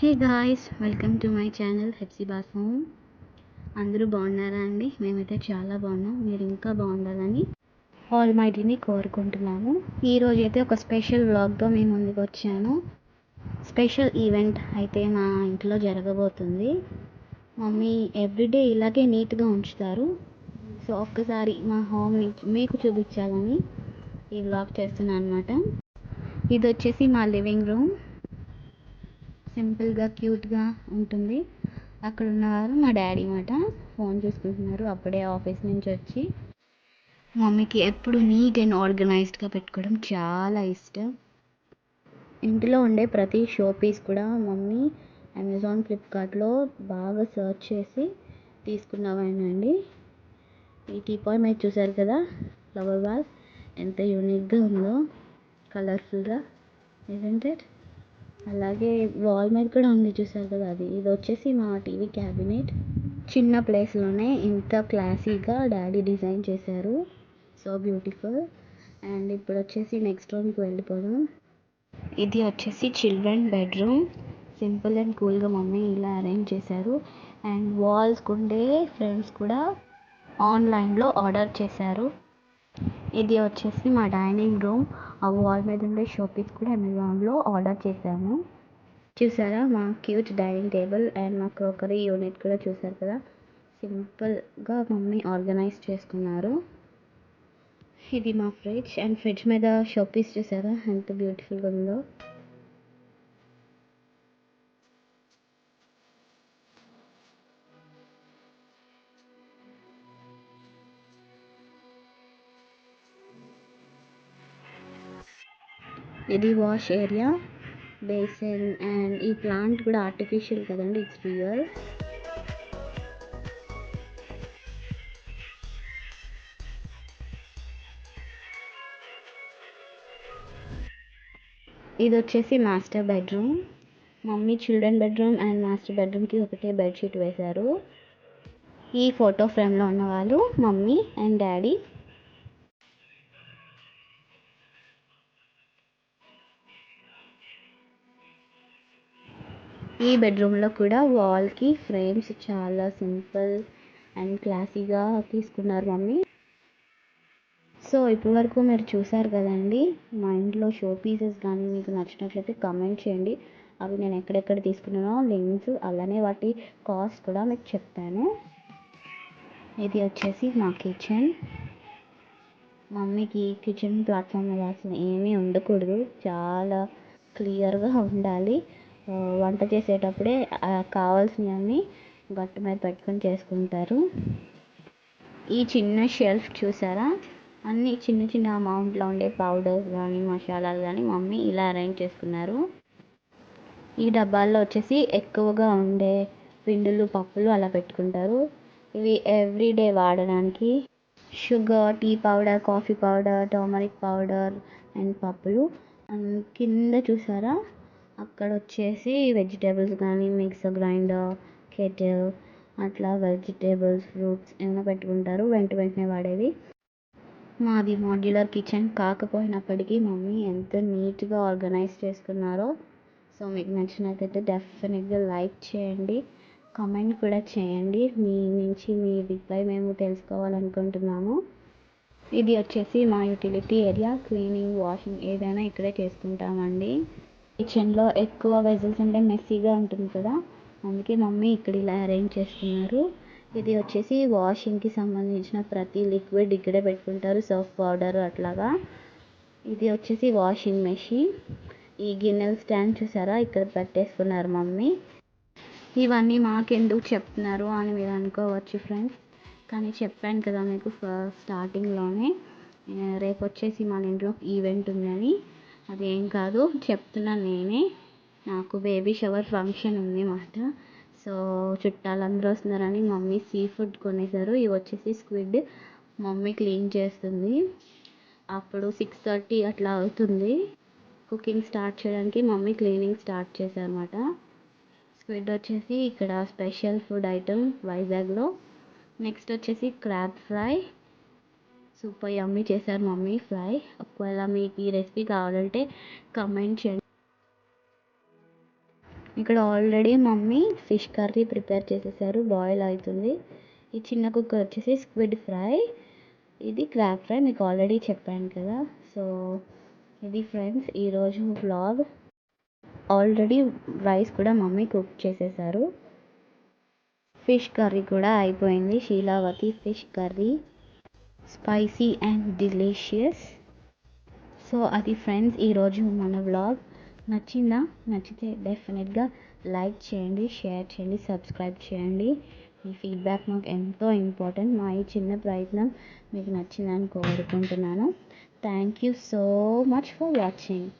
Hey guys welcome to my channel Hepsiba's home అందరూ బాగున్నారా అండి? మేమైతే చాలా బాగున్నాం. మీరు ఇంకా బాగుండాలని ఆల్ మైటీని కోరుకుంటున్నాము. ఈరోజు అయితే ఒక స్పెషల్ వ్లాగ్తో మేము ముందుకు వచ్చాను స్పెషల్ ఈవెంట్ అయితే మా ఇంట్లో జరగబోతుంది. మమ్మీ ఎవ్రీడే ఇలాగే నీట్గా ఉంచుతారు. సో ఒక్కసారి మా హోమ్ మీకు చూపించాలని ఈ వ్లాగ్ చేస్తున్నాను అనమాట ఇది వచ్చేసి మా లివింగ్ రూమ్. సింపుల్గా క్యూట్గా ఉంటుంది. అక్కడ ఉన్నవారు మా డాడీ మాట ఫోన్ చూసుకుంటున్నారు. అప్పుడే ఆఫీస్ నుంచి వచ్చి మమ్మీకి ఎప్పుడు నీట్ అండ్ ఆర్గనైజ్డ్గా పెట్టుకోవడం చాలా ఇష్టం. ఇంటిలో ఉండే ప్రతి షో పీస్ కూడా మమ్మీ అమెజాన్ ఫ్లిప్కార్ట్లో బాగా సర్చ్ చేసి తీసుకున్నవాడినండి ఈ టీపాయ్ మీరు చూసారు కదా ఫ్లవర్ వాల్ ఎంత యూనిక్గా ఉందో కలర్ఫుల్గా ఏంటంటే అలాగే వాల్ మీద కూడా ఉంది చూసారు కదా అది. ఇది వచ్చేసి మా టీవీ క్యాబినెట్ చిన్న ప్లేస్లోనే ఇంత క్లాసీగా డాడీ డిజైన్ చేశారు. సో బ్యూటిఫుల్ అండ్ ఇప్పుడు వచ్చేసి నెక్స్ట్ రూమ్కి వెళ్ళిపోదాం. ఇది వచ్చేసి చిల్డ్రన్ బెడ్రూమ్ సింపుల్ అండ్ కూల్గా మమ్మీ ఇలా అరేంజ్ చేశారు. అండ్ వాల్స్ ఉండే ఫ్రేమ్స్ కూడా ఆన్లైన్లో ఆర్డర్ చేశారు. ఇది వచ్చేసి మా డైనింగ్ రూమ్. ఆ వాల్ మీద ఉండే షోపీస్ కూడా అమెజాన్లో ఆర్డర్ చేశాము. చూసారా? మా క్యూట్ డైనింగ్ టేబుల్ అండ్ మా క్రోకరీ యూనిట్ కూడా చూసారు కదా? సింపుల్గా మమ్మీ ఆర్గనైజ్ చేసుకున్నారు. ఇది మా ఫ్రిడ్జ్ అండ్ ఫ్రిడ్జ్ మీద షోపీస్ చూసారా? ఎంత బ్యూటిఫుల్గా ఉందో. ఇది వాష్ ఏరియా. బేసిన్ అండ్ ఈ ప్లాంట్ కూడా ఆర్టిఫిషియల్ కదండి ఇట్స్ రియల్. ఇది వచ్చేసి master bedroom. Mummy children bedroom and master బెడ్రూమ్కి ఒకటే బెడ్షీట్ వేశారు. ఈ ఫోటో ఫ్రేమ్లో ఉన్నవాళ్ళు మమ్మీ అండ్ డాడీ. ఈ బెడ్రూమ్లో కూడా వాల్కి ఫ్రేమ్స్ చాలా సింపుల్ అండ్ క్లాసీగా తీసుకున్నారు మమ్మీ. సో ఇప్పటి వరకు మీరు చూసారు కదండి మా ఇంట్లో షో పీసెస్ కానీ మీకు నచ్చినట్లయితే కమెంట్ చేయండి. అవి నేను ఎక్కడెక్కడ తీసుకున్నానో లింక్స్ అలానే వాటి కాస్ట్ కూడా మీకు చెప్తాను. ఇది వచ్చేసి మా కిచెన్. మమ్మీకి కిచెన్ ప్లాట్ఫామ్ మీద అసలు ఏమీ ఉండకూడదు చాలా క్లియర్గా ఉండాలి. వంట చేసేటప్పుడే కావాల్సినవన్నీ గట్టు మీద పెట్టుకొని చేసుకుంటారు. ఈ చిన్న షెల్ఫ్ చూసారా? అన్ని చిన్న చిన్న అమౌంట్లో ఉండే పౌడర్స్ కానీ మసాలాలు కానీ మమ్మీ ఇలా అరేంజ్ చేసుకున్నారు. ఈ డబ్బాల్లో వచ్చేసి ఎక్కువగా ఉండే పిండులు పప్పులు అలా పెట్టుకుంటారు. ఇవి ఎవ్రీడే వాడడానికి sugar tea powder coffee powder turmeric powder and పప్పులు. కింద చూసారా? అక్కడ వచ్చేసి వెజిటేబుల్స్ కానీ మిక్సర్ గ్రైండర్ కెటిల్ అట్లా వెజిటేబుల్స్ ఫ్రూట్స్ ఏమైనా పెట్టుకుంటారు. వెంట వెంటనే వాడేవి మాది మాడ్యులర్ కిచెన్ కాకపోయినప్పటికీ మమ్మీ ఎంత నీట్గా ఆర్గనైజ్ చేసుకున్నారో సో మీకు నచ్చినట్లయితే డెఫినెట్గా లైక్ చేయండి కామెంట్ కూడా చేయండి. మీ నుంచి మీ రిప్లై మేము తెలుసుకోవాలనుకుంటున్నాము. ఇది వచ్చేసి మా యూటిలిటీ ఏరియా క్లీనింగ్ వాషింగ్ ఏదైనా ఇక్కడే చేసుకుంటామండి. కిచెన్లో ఎక్కువ వెజల్స్ ఉంటే మెస్సీగా ఉంటుంది కదా. అందుకే మమ్మీ ఇక్కడ ఇలా అరేంజ్ చేసుకున్నారు ఇది వచ్చేసి వాషింగ్కి సంబంధించిన ప్రతి లిక్విడ్ ఇక్కడే పెట్టుకుంటారు. సర్ఫ్ పౌడర్ అట్లాగా. ఇది వచ్చేసి వాషింగ్ మెషిన్. ఈ గిన్నెల స్టాండ్ చూసారా? ఇక్కడ పెట్టేసుకున్నారు మమ్మీ. ఇవన్నీ మాకెందుకు చెప్తున్నారు అని మీరు అనుకోవచ్చు ఫ్రెండ్స్. కానీ చెప్పాను కదా మీకు స్టార్టింగ్లోనే. రేపు వచ్చేసి మన ఇంట్లో ఈవెంట్ ఉందని. అదేం కాదు చెప్తున్నాను నేనే. నాకు బేబీ షవర్ ఫంక్షన్ ఉంది మాట సో చుట్టాలందరూ వస్తున్నారని మమ్మీ సీ ఫుడ్ కొనేసారు ఇవి వచ్చేసి స్క్విడ్ మమ్మీ క్లీన్ చేస్తుంది. అప్పుడు సిక్స్ థర్టీ అట్లా అవుతుంది. కుకింగ్ స్టార్ట్ చేయడానికి మమ్మీ క్లీనింగ్ స్టార్ట్ చేశారన్నమాట. స్క్విడ్ వచ్చేసి ఇక్కడ స్పెషల్ ఫుడ్ ఐటమ్ వైజాగ్లో. నెక్స్ట్ వచ్చేసి క్రాబ్ ఫ్రై సూపర్ యమ్మీ చేశారు మమ్మీ ఫ్రై. ఒకవేళ మీకు ఈ రెసిపీ కావాలంటే కమెంట్ చేయండి. ఇక్కడ already mummy fish curry prepare చేసేసారు. బాయిల్ అవుతుంది. ఈ చిన్న కుక్కర్ వచ్చేసి స్క్విడ్ ఫ్రై. ఇది క్రాబ్ ఫ్రై మీకు ఆల్రెడీ చెప్పాను కదా. సో ఇది ఫ్రెండ్స్ ఈరోజు బ్లాగ్ ఆల్రెడీ రైస్ కూడా మమ్మీ కుక్ చేసేసారు. ఫిష్ కర్రీ కూడా అయిపోయింది. శీలావతి fish curry spicy and delicious. So అది ఫ్రెండ్స్ ఈరోజు మన వ్లాగ్ నచ్చిందా? నచ్చితే డెఫినెట్గా లైక్ చేయండి షేర్ చేయండి సబ్స్క్రైబ్ చేయండి. మీ ఫీడ్బ్యాక్ మాకు ఎంతో ఇంపార్టెంట్. మా ఈ చిన్న ప్రయత్నం మీకు నచ్చిందని కోరుకుంటున్నాను. Thank you so much for watching.